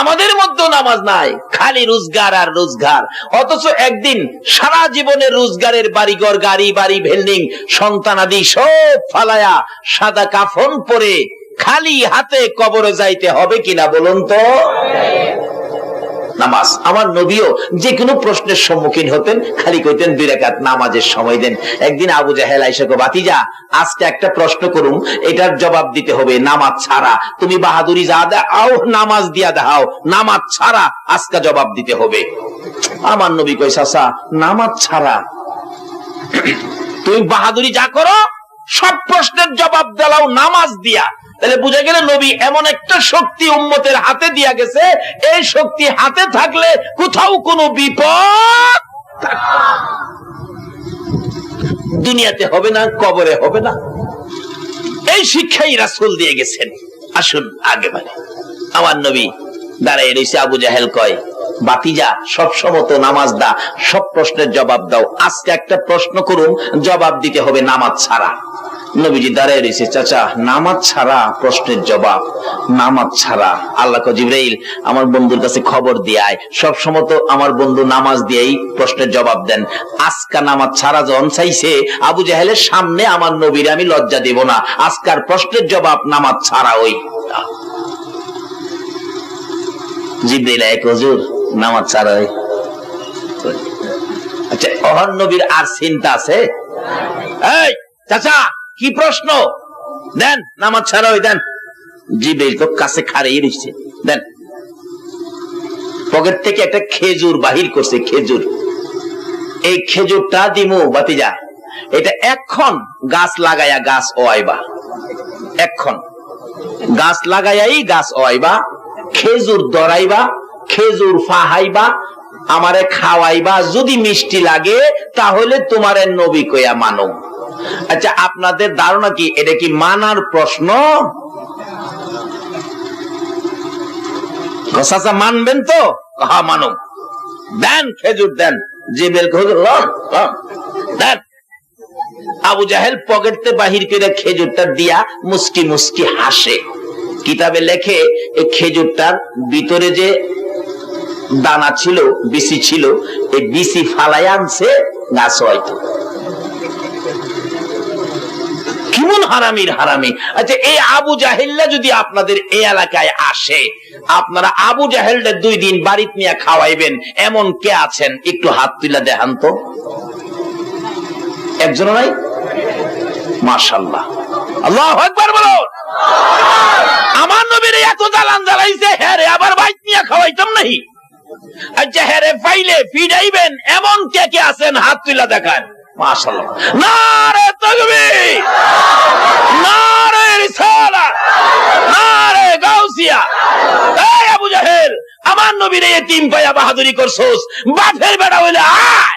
আমাদের মধ্যে নামাজ নাই। খালি রোজগার আর রোজগার। অথচ একদিন সারা জীবনের রোজগারের বাড়িঘর, গাড়ি, বাড়ি, বিল্ডিং সন্তানাদি সব ফালায়া সাদা কাফন পরে খালি হাতে কবরে যাইতে হবে কিনা বলুন তো? নামাজ। আমার নবীও যে কোনো প্রশ্নের সম্মুখীন হতেন, খালি কইতেন, দুই রাকাত নামাজের সময় দেন। একদিন আবু জাহেল আইসাকে বাতিজা, আজকে একটা প্রশ্ন করুম এটার জবাব দিতে হবে, নামাজ ছাড়া। তুমি বাহাদুরি যা দাও, নামাজ দিয়া দাও। নামাজ ছাড়া আজকে জবাব দিতে হবে। আমার নবী কই চাচা, নামাজ ছাড়া। তুমি বাহাদুরি যা করো সব প্রশ্নের জবাব দিলাও নামাজ দিয়া। তাহলে বুঝে গেলে নবী এমন একটা শক্তি উম্মতের হাতে দিয়া গেছে, এই শক্তি হাতে থাকলে কোথাও কোনো বিপদ দুনিয়াতে হবে না, কবরে হবে না। এই শিক্ষাই রাসূল দিয়ে গেছেন। আসুন আগে মানে আমার নবী দাঁড়াই রয়েছে আবু জাহেল কয় বাতিজা, সব সমত নামাজ দা, সব প্রশ্নের জবাব দাও। আজকে একটা প্রশ্ন করুন, জবাব দিতে হবে নামাজ ছাড়া। নবীজি দাঁড়ায় রয়েছে, চাচা, নামাজ ছাড়া প্রশ্নের জবাব, নামাজ ছাড়া। আল্লাহ জিব্রাইল, আমার বন্ধুর কাছে খবর দিয়ায় সব সমত আমার বন্ধু নামাজ দিয়েই প্রশ্নের জবাব দেন। আজকা নামাজ ছাড়া যখন চাইছে, আবু জাহেলের সামনে আমার নবীর আমি লজ্জা দেব না। আজকার প্রশ্নের জবাব নামাজ ছাড়া ওই জিব্রাইল এক, হুজুর নামাজ ছাড়া আচ্ছা নবীর আর চিন্তা আছে? এই, চাচা, কি প্রশ্ন? দেন, নামাজ ছাড়া দেন। কাছে খাড়েই রয়েছে দেন। পকেট থেকে একটা খেজুর বাহির করছে, খেজুর। এই খেজুরটা দিমু বাতিজা এটা এখন গাছ লাগাইয়া গাছ ওয়াইবা। এখন। গাছ লাগাইয়াই গাছ ওয়াইবা, খেজুর দরাইবা খেজুর ফাহাইবা আমারে খাওয়াইবা যদি মিষ্টি লাগে তাহলে তোমারে নবী কইয়া মানো। আচ্ছা আপনাদের ধারণা কি? এটা কি মানার প্রশ্ন? মানবেন তো? হ্যাঁ মানো। দেন খেজুর দেন। লন, দেন। আবু জাহেল পকেটতে বাহির করে খেজুরটা দিয়া মুস্কি মুস্কি হাসে। কিতাবে লেখে এই খেজুরটার ভিতরে যে দানা ছিল বিসি ছিল, এই বিসি ফালাই আনছে গাছ হয়তো। কেমন হারামির হারামি? আচ্ছা এই আবু জাহেল্লা যদি আপনাদের এই এলাকায় আসে, আপনারা আবু জাহেলটা দুই দিন বাড়িতে নিয়ে খাওয়াইবেন, এমন কে আছেন? একটু হাত তুলে দেখান তো। একজন নাই? আল্লাহ একবার বলো আমার নবীর এত জ্বালান জ্বালাইছে হ্যাঁ রে, আবার বাইক নিয়ে খাওয়াইতাম নাহি। এমন কে কে আছেন, হাত তুলা দেখান। আমার নবীর এই তিন পায়া বাহাদুরি করছস বাফের বেড়া হইলে আয়!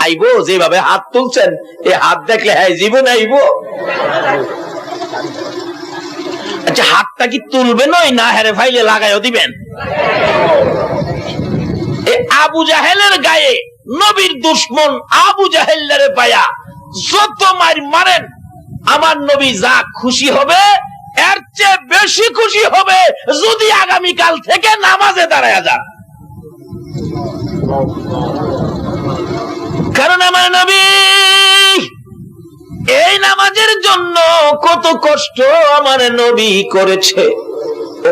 আইবো, যেভাবে হাত তুলছেন এই হাত দেখলে হ্যাঁ জীবন আইবো। আচ্ছা হাতটা কি তুলবেন ওই না হেরে ফাইলে লাগাইও দিবেন। আবু জাহেলের গায়ে নবীর দুশ্মন আবু জাহেলের পায়া যত মার মারেন, আমার নবী যা খুশি হবে, এর চেয়ে বেশি খুশি হবে যদি আগামীকাল থেকে নামাজে দাঁড়ায় যান। কারণ আমার নবী জন্য কত কষ্ট আমার নবী করেছে।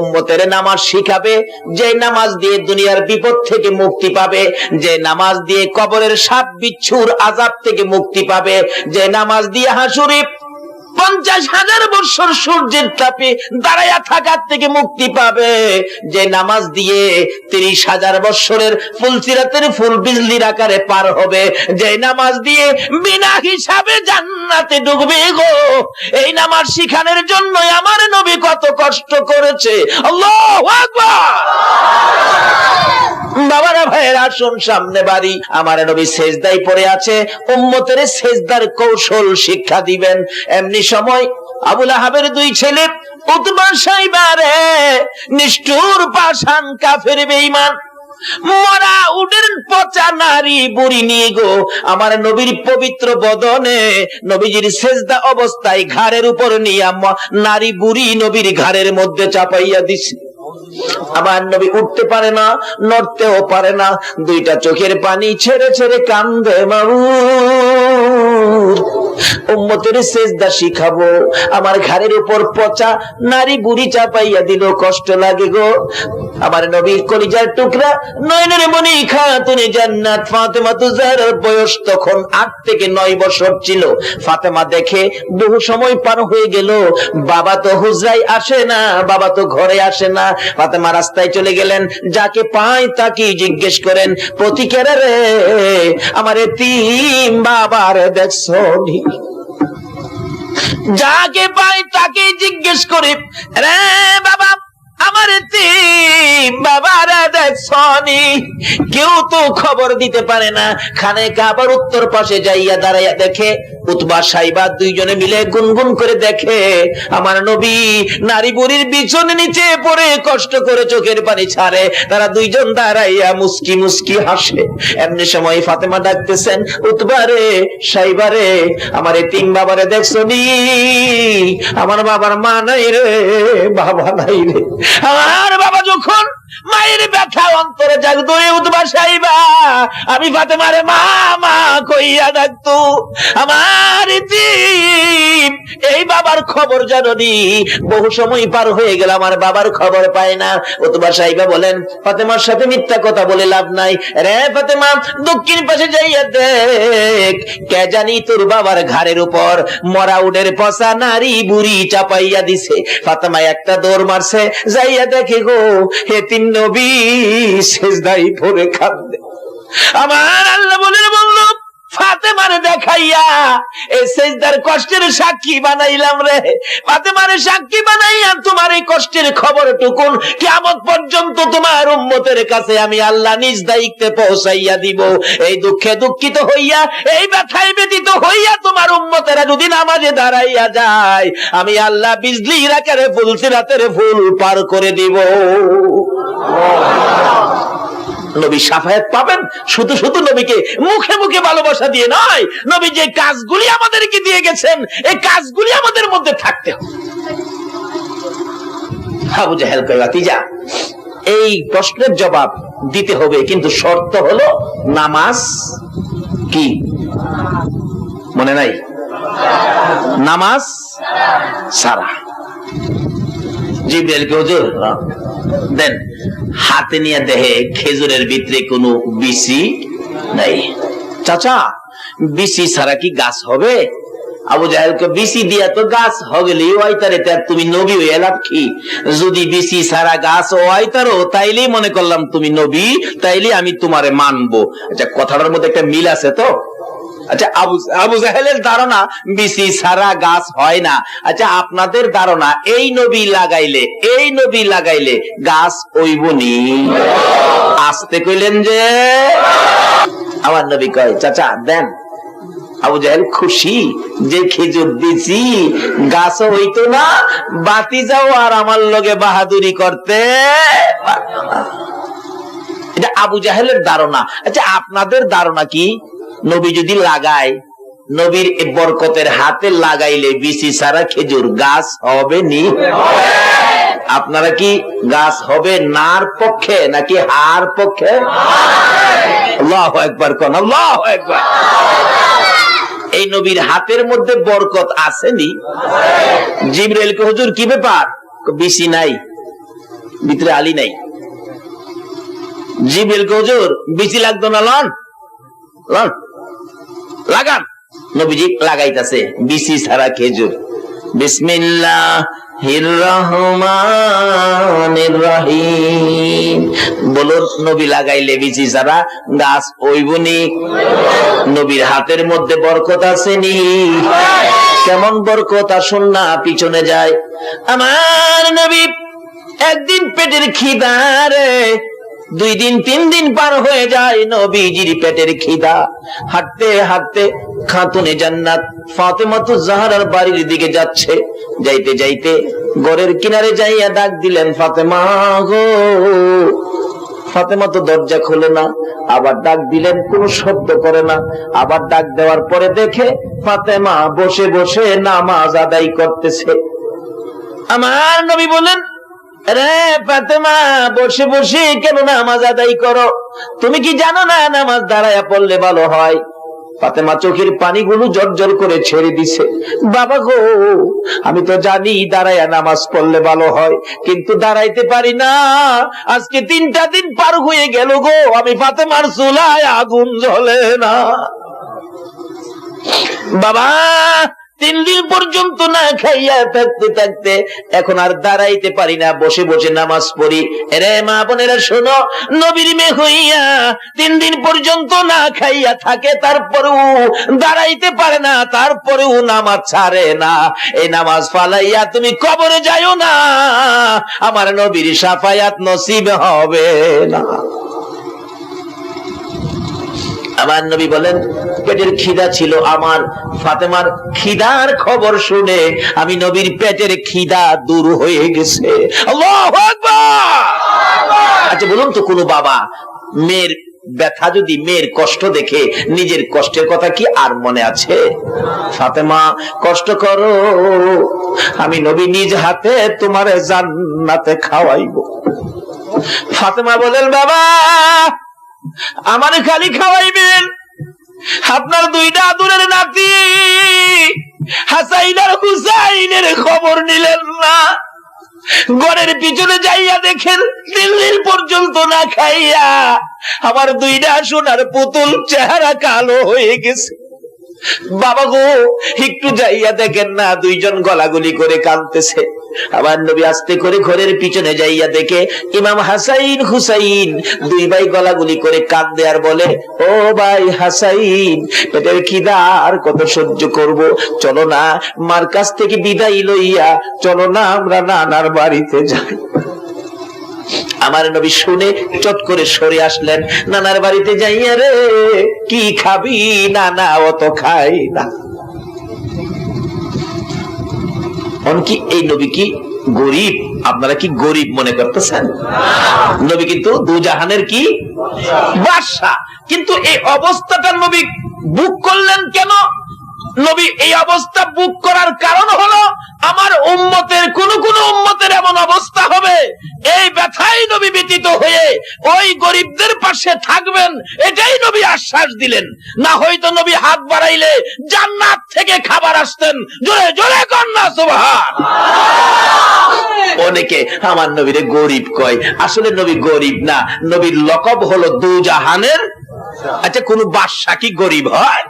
উম্মতের নামাজ শিখাবে, যে নামাজ দিয়ে দুনিয়ার বিপদ থেকে মুক্তি পাবে, যে নামাজ দিয়ে কবরের সাপ বিচ্ছুর আজাব থেকে মুক্তি পাবে, যে নামাজ দিয়ে হাসুরি পঞ্চাশ হাজার বছর সূর্যের তাপে দাঁড়াইয়া থাকার থেকে মুক্তি পাবে। যে নামাজ দিয়ে তিরিশ হাজার বছরের ফুলসিরাতের ফুল বিজলির আকারে পার হবে, যে নামাজ দিয়ে বিনা হিসাবে জান্নাতে ঢুকবে গো। এই নামাজ শিখানোর জন্য আমার নবী কত কষ্ট করেছে। বাবারা ভাইয়ের, আসুন সামনে বাড়ি। আমার নবী সেজদাই পড়ে আছে। উম্মতের সেজদার কৌশল শিক্ষা দিবেন। এমনি সময় আবুল আহাবের দুই ছেলে নিষ্ঠুর পাশান কাফের বেঈমান। মরা উডের পচা নারী বুড়ি নিয়ে গো, আমার নবীর পবিত্র বদনে নবীজির সেজদা অবস্থায় ঘাড়ের উপর নিয়ে নারী বুড়ি নবীর ঘাড়ের মধ্যে চাপাইয়া দিছে। আমার নবী উঠতে পারে না, নড়তেও পারে না, দুইটা চোখের পানি ছেড়ে ছেড়ে কান্দে মাবু উম্মতের সেজদা শিখাবো। আমার ঘাড়ের উপর পচা নারী বুড়ি চাপাইয়া দিল কষ্ট লাগে গো। আমার নবীর কলিজার টুকরা নয়নের মনি খাতুনে জান্নাত। ফাতেমা তুজার বয়স তখন আট থেকে নয় বছর ছিল। ফাতেমা দেখে বহু সময় পার হয়ে গেল। বাবা তো হুজরাই আসে না, বাবা তো ঘরে আসে না। ফাতেমা রাস্তায় চলে গেলেন। যাকে পায় তাকে জিজ্ঞেস করেন প্রতিকেরা রে, আমার তিন বাবার দেখছ? যাকে পাই তাকে জিজ্ঞেস করে। রে বাবা আমার বাবারা দেখছনি কেউ তো খবর দিতে পারে না। খানে কাবার উত্তর পাশে যাইয়া দাঁড়াইয়া দেখে, উতবা সাইবা দুইজনে মিলে গুনগুন করে দেখে, আমার নবী নারী বুড়ির বিছন নিচে পড়ে কষ্ট করে চোখের পানি ছাড়ে। তারা দুইজন দাঁড়াইয়া মুস্কি মুস্কি হাসে। এমনি সময় ফাতেমা ডাকতেছেন উতবারে সাইবারে আমার তিন বাবারে দেখছনি আমার বাবার মা নাই রে, বাবা নাই রে। আমার বাবা যখন মায়ের ব্যথা অন্তরে জাগতো, এ উতবা সাইবা, আমি ফাতেমারে মা মা কইয়া ডাকতো, আমার এই বাবার খবর জানি বহু সময় পার হয়ে গেল, আমার বাবার খবর পায় না। উতবা সাইবা বলেন, ফাতেমার সাথে মিথ্যা কথা বলে লাভ নাই। রে ফাতেমা, দক্ষিণ পাশে যাইয়া দেখ, কে জানি তোর বাবার ঘাড়ের উপর মরা উডের পচা নারী বুড়ি চাপাইয়া দিছে। ফাতেমা একটা দৌড় মারছে, যাইয়া দেখে গো হে তিন নবী শেষদাই ভরে কান্দে আমার আল্লাহ বলে বলল, ফাতেমারে দেখাইয়া এই সেজদার কষ্টের সাক্ষী বানাইলাম রে। ফাতেমারে সাক্ষী বানাইয়া তোমার এই কষ্টের খবর টুকুন পর্যন্ত তোমার উম্মতের কাছে আমি আল্লাহ নিজ দায়িত্বে পৌঁছাইয়া দিব। এই দুঃখে দুঃখিত হইয়া, এই ব্যথায় ব্যতীত হইয়া তোমার উম্মতেরা যদি নামাজে দাঁড়াইয়া যায়, আমি আল্লাহ বিজলি রাখারে ফুল সিরাতের ফুল পার করে দিব। নবী সাফায়াত পাবেন শুধু শুধু নবীকে মুখে মুখে ভালোবাসা দিয়ে নয় নবী যে কাজগুলি আমাদেরকে দিয়ে গেছেন এই কাজগুলি আমাদের মধ্যে থাকতে হবে। আবু জাহেল কয় ভাতিজা এই প্রশ্নের জবাব দিতে হবে কিন্তু শর্ত হলো নামাজ কি? মনে নাই? নামাজ সারা জিব্রাইলকে হুজুর হ্যাঁ, দেন, হাতে নিয়ে দেহে খেজুরের ভিতরে কোনো বিসি নাই। চাচা বিসি ছাড়া কি গাছ হবে? আবু জাহেলকে বিসি দিয়া তো গাছ হগলি ওয়াইতারে তার তুমি নবী হয়ে লাভ কি? যদি বিসি সারা গাছ ওয়াইতারো তাইলেই মনে করলাম তুমি নবী তাইলে আমি তোমারে মানবো। আচ্ছা কথাটার মধ্যে একটা মিল আছে তো? আচ্ছা আবু আবু জাহেলের ধারণা বিসি ছাড়া গাছ হয় না। আচ্ছা আপনাদের ধারণা, এই নবী লাগাইলে, এই নবী লাগাইলে গাছ আসতে কইলেন যে, আমার নবী কয়, চাচা, দেন। আবু জাহেল খুশি, যে খেজুর দিছি গাছ হইতো না, বাতি যাও আর আমার লগে বাহাদুরি করতে এটা আবু জাহেলের ধারণা। আচ্ছা আপনাদের ধারণা কি? নবী যদি লাগায়, নবীর বরকতের হাতে লাগাইলে বিসি সারা খেজুর গাছ হবে নি। আপনারা কি গাছ হবে নার পক্ষে নাকি হার পক্ষে? একবার কোন একবার এই নবীর হাতের মধ্যে বরকত আসেনি জিব্রাইলকে হুজুর কি ব্যাপার? বিসি নাই, ভিতরে আলী নাই। জিব্রাইলকে হুজুর বিসি লাগতো না, লন লন। লাগান। নবীজি লাগাইতাছে, বিসি ছাড়া খেজুর। বিসমিল্লাহ নবী লাগাইলে বিচি গাছ ওইবনি। নবীর হাতের মধ্যে বরকত আসেনি। কেমন বরকত? আসুন না, পিছনে যায় আমার নবী একদিন পেটের খিদারে দুই দিন, তিন দিন পার হয়ে যায় নবীজির পেটের খিদা। হাঁটতে হাঁটতে খাতুনে জান্নাত ফাতেমাতু জাহারার বাড়ির দিকে যাচ্ছে। যাইতে যাইতে গড়ের কিনারে যাইয়া ডাক দিলেন, ফাতেমা গো। ফাতেমা তো দরজা খোলে না, আবার ডাক দিলেন, কোনো শব্দ করে না। আবার ডাক দেওয়ার পরে দেখে ফাতেমা বসে বসে নামাজ আদায় করতেছে। আমার নবী বলেন রে ফাতেমা, বসে বসে কেন নামাজ আদায় করো? তুমি কি জানো না নামাজ দাঁড়ায়া পড়লে ভালো হয়? ফাতেমা চোখের পানিগুলো জর্জর করে ছেড়ে দিছে। বাবা গো, আমি তো জানি দাঁড়ায়া নামাজ পড়লে ভালো হয়, কিন্তু দাঁড়াইতে পারি না। আজকে তিনটা দিন পার হয়ে গেল গো, আমি ফাতেমার চুলায় আগুন জ্বলে না। বাবা তিন দিন পর্যন্ত না খাইয়া থাকতে থাকতে এখন আর দাঁড়াইতে পারি না, বসে বসে নামাজ পড়ি। রে মা বোনেরা, শোনো, নবীর মেয়ে হইয়া তিন দিন পর্যন্ত না খাইয়া থাকে, তারপরেও দাঁড়াইতে পারে না, তারপরেও নামাজ ছাড়ে না। এই নামাজ ফালাইয়া তুমি কবরে যাইও না, আমার নবীর সাফায়াত নসিব হবে না। আমার নবী বলেন, পেটের খিদা ছিল আমার। ফাতেমার খিদার খবর শুনে আমি নবীর পেটের খিদা দূর হয়ে গেছে। আচ্ছা বলুন তো কোনো বাবা, মেয়ের ব্যথা যদি মেয়ের কষ্ট দেখে, নিজের কষ্টের কথা কি আর মনে আছে? ফাতেমা, কষ্ট করো, আমি নবী নিজ হাতে তোমার জান্নাতে খাওয়াইব। ফাতেমা বলেন, বাবা আমার খালি খাওয়াইবেন। আপনার দুইটা আদুরের নাতি হাসাইন আর হুসাইনের খবর নিলেন না। ঘরের পিছনে যাইয়া দেখেন, দিল্লির পর্যন্ত না খাইয়া আমার দুইটা সোনার পুতুল চেহারা কালো হয়ে গেছে। বাবা গো, একটু যাইয়া দেখেন না, দুইজন গলাগুলি করে কাঁদতেছে। আবার নবী আস্তে করে ঘরের পিছনে যাইয়া দেখে ইমাম হাসাইন হুসাইন দুই ভাই গলাগুলি করে কাঁদে আর বলে, ও ভাই হাসাইন, পেটের খিদা আর কত সহ্য করব? চলো না, মার কাছ থেকে বিদায় লইয়া, চলো না, আমরা নানার বাড়িতে যাই। আমার নবী শুনে চট করে সরে আসলেন, নানার বাড়িতে যাইয়া রে, কি খাবি? না না অত খাই না। কি, এই নবী কি গরিব? আপনারা কি গরিব মনে করতেছেন? নবী কিন্তু দুজাহানের কি? বাসা কিন্তু এই অবস্থাটা নবী বুক করলেন কেন? নবী, এই অবস্থা বুক করার কারণ হলো আমার উম্মতের কোন কোন উম্মতের এমন অবস্থা হবে। এই ব্যথাই নবী ব্যতীত হয়ে ওই গরিবদের পাশে থাকবেন, এটাই নবী আশ্বাস দিলেন। না হয়তো নবী হাত বাড়াইলে জান্নাত থেকে খাবার আসতেন। জোরে জোরে কন্যা, সুবহান। অনেকে আমার নবীরে গরিব কয়। আসলে নবী গরিব না, নবীর লকব হলো দুজাহানের আচ্ছা কোন বাদশা কি গরিব হয়?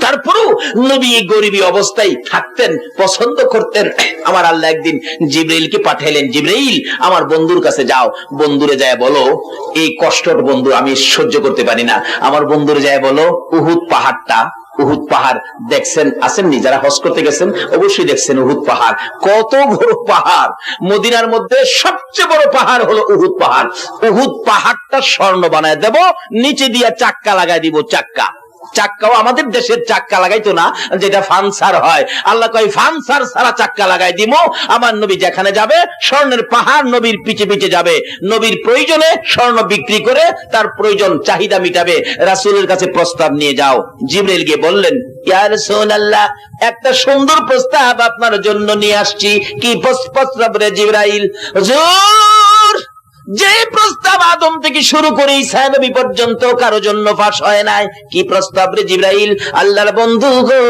তারপরেও নবী গরিবী অবস্থায় থাকতেন, পছন্দ করতেন। আমার আল্লাহ একদিন জিব্রাইলকে পাঠাইলেন, জিব্রাইল, আমার বন্ধুর কাছে যাও। বন্ধুরে যায় বলো, এই কষ্টর বন্ধু আমি সহ্য করতে পারি না। আমার বন্ধুরে যায় বলো, উহুদ পাহাড়টা উহুদ পাহাড় দেখছেন আসেননি যারা হজ করতে গেছেন, অবশ্যই দেখছেন উহুদ পাহাড়। কত বড় পাহাড়! মদিনার মধ্যে সবচেয়ে বড় পাহাড় হলো উহুদ পাহাড়। উহুদ পাহাড়টা স্বর্ণ বানায় দেব, নিচে দিয়া চাক্কা লাগাই দিব চাক্কা। চাক্কাও আমাদের দেশের চাক্কা লাগাইতো না, যেটা ফানসার হয়। আল্লাহ কয়, ফানসার সারা চাক্কা লাগাই দিব আমার নবী যেখানে যাবে, স্বর্ণের পাহাড় নবীর পিছে পিছে যাবে। নবীর প্রয়োজনে স্বর্ণ বিক্রি করে তার প্রয়োজন চাহিদা মিটাবে। রাসূলের কাছে প্রস্তাব নিয়ে যাও। জিবরিল গিয়ে বললেন একটা সুন্দর প্রস্তাব আপনার জন্য নিয়ে আসছি। কি প্রস্তাব রে জিবরাইল? যে প্রস্তাব আদম থেকে শুরু করে ঈসা নবী পর্যন্ত কারও জন্য ফাঁস হয় নাই। কি প্রস্তাব রে জিব্রাইল? আল্লাহর বন্ধু গো,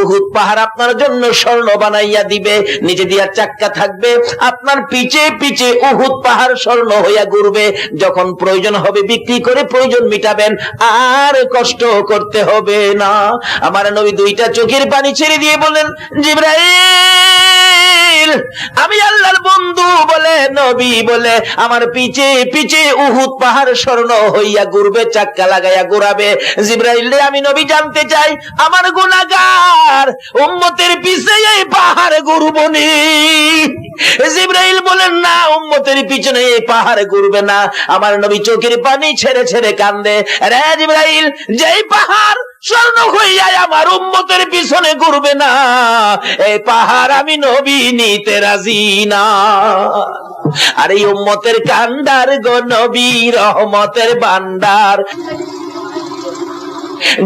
উহুদ পাহাড় আপনার জন্য স্বর্ণ বানাইয়া দিবে নিচে দিয়া চাক্কা থাকবে, আপনার পিছে পিছে উহুদ পাহাড় স্বর্ণ হইয়া ঘুরবে, যখন প্রয়োজন হবে বিক্রি করে প্রয়োজন মিটাবেন, আর কষ্ট করতে হবে না। আমার নবী দুইটা চোখের পানি ছেড়ে দিয়ে বলেন জিব্রাইল, আমি আল্লাহর বন্ধু বলে, নবী বলে, আমার পিছে পিছে উহুদ পাহাড় স্বর্ণ হইয়া ঘুরবে, চাক্কা লাগাইয়া ঘুরাবে। জিব্রাইল আমি নবী জানতে চাই, আমার গুনাহগার উম্মতের পিছে এই পাহাড় ঘুরবো নি জিব্রাইল বলেন, না, উম্মতের পিছনে এই পাহাড় ঘুরবে না। আমার নবী চোখের পানি ছেড়ে ছেড়ে কান্দে। রে জিব্রাইল, যেই পাহাড় স্বর্ণ হইয়া আমার উম্মতের পিছনে ঘুরবে না, এই পাহাড় আমি নবী নিতে রাজি না। আর এই উম্মতের কান্দার গো নবী, রহমতের আল্লাহ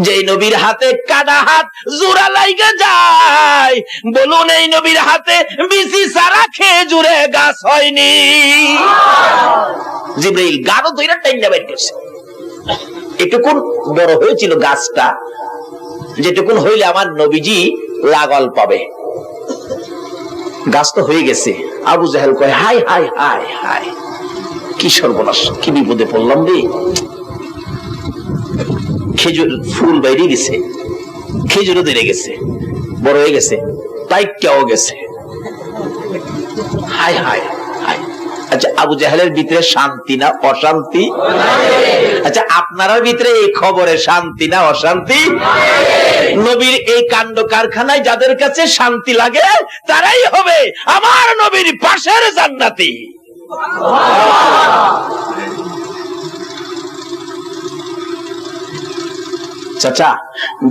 যে নবীর হাতে কাটা হাত জোড়া লাইগা যায়, বলুন এই নবীর হাতে বিসি সারা খেজুরে গাছ হয়নি। জিব্রাইল গাঢ় দইরা টাইনা বের করছে। এটুকুন বড় হয়েছিল গাছটা, যেটুকুন হইলে আমার নবীজি লাগল পাবে। গাছ তো হয়ে গেছে। আবু জাহেল কয় হাই হাই হাই হাই কি সর্বনাশ, কি বিপদে পড়লাম রে? খেজুর ফুল বাইরে গেছে। খেজুরও ধরে গেছে, বড় হয়ে গেছে পাইকাও গেছে। হাই হাই আচ্ছা আবু জাহেলের ভিতরে শান্তি না অশান্তি? আচ্ছা আপনার ভিতরে এই খবরে শান্তি না অশান্তি? নবীর এই কাণ্ড কারখানায় যাদের কাছে শান্তি লাগে, তারাই হবে আমার নবীর পাশের জান্নাতি। চাচা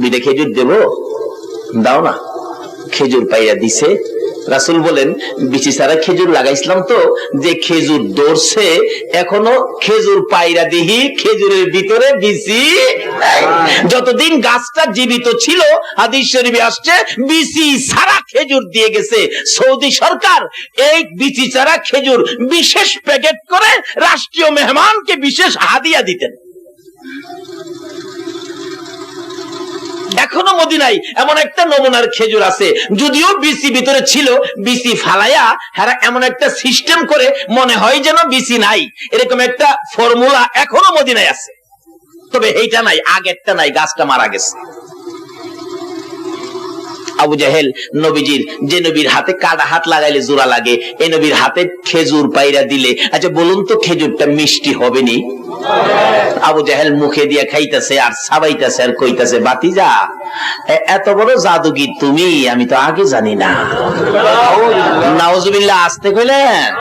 বিদে খেজুর দেব? দাও না। খেজুর পাইয়া দিছে। রাসুল বলেন, বিচি সারা খেজুর লাগাইছিলাম তো, যে খেজুর দৌড়ছে এখনও খেজুর পাইরা দিহি, খেজুরের ভিতরে বিচি যতদিন গাছটা জীবিত ছিল, হাদিস শরীফে আসছে, বিচি সারা খেজুর দিয়ে গেছে। সৌদি সরকার এই বিচি ছাড়া খেজুর বিশেষ প্যাকেট করে রাষ্ট্রীয় মেহমানকে বিশেষ হাদিয়া দিতেন। এখনও মদিনায় এমন একটা নমুনার খেজুর আছে। যদিও বিসি ভিতরে ছিল বিসি ফালাইয়া হ্যাঁ এমন একটা সিস্টেম করে মনে হয় যেন বিসি নাই। এরকম একটা ফর্মুলা এখনও মদিনায় আছে। তবে এইটা নাই, আগেরটা নাই, গাছটা মারা গেছে। আবু জাহেল, নবীজির। যে নবীর হাতে কাটা হাত লাগাইলে জোড়া লাগে এই নবীর হাতে খেজুর পাইরা দিলে। আচ্ছা বলুন তো খেজুরটা মিষ্টি হবে নি? আবু জাহেল মুখে দিয়ে খাইতেছে আর সাবাইতেছে আর কইতাছে, বাতিজা, এ- এত বড় জাদুগির তুমি, আমি তো আগে জানি না। নাওজুবিল্লাহ আসতে কইলেন।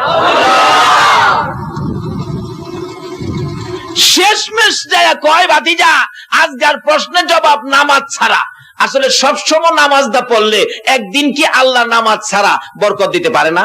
শেষমেশ যায় কয়, বাতিজা আজকার প্রশ্নের জবাব নামাজ ছাড়া। আসলে সবসময় নামাজ দা পড়লে একদিন কি আল্লাহ নামাজ ছাড়া বরকত দিতে পারে না?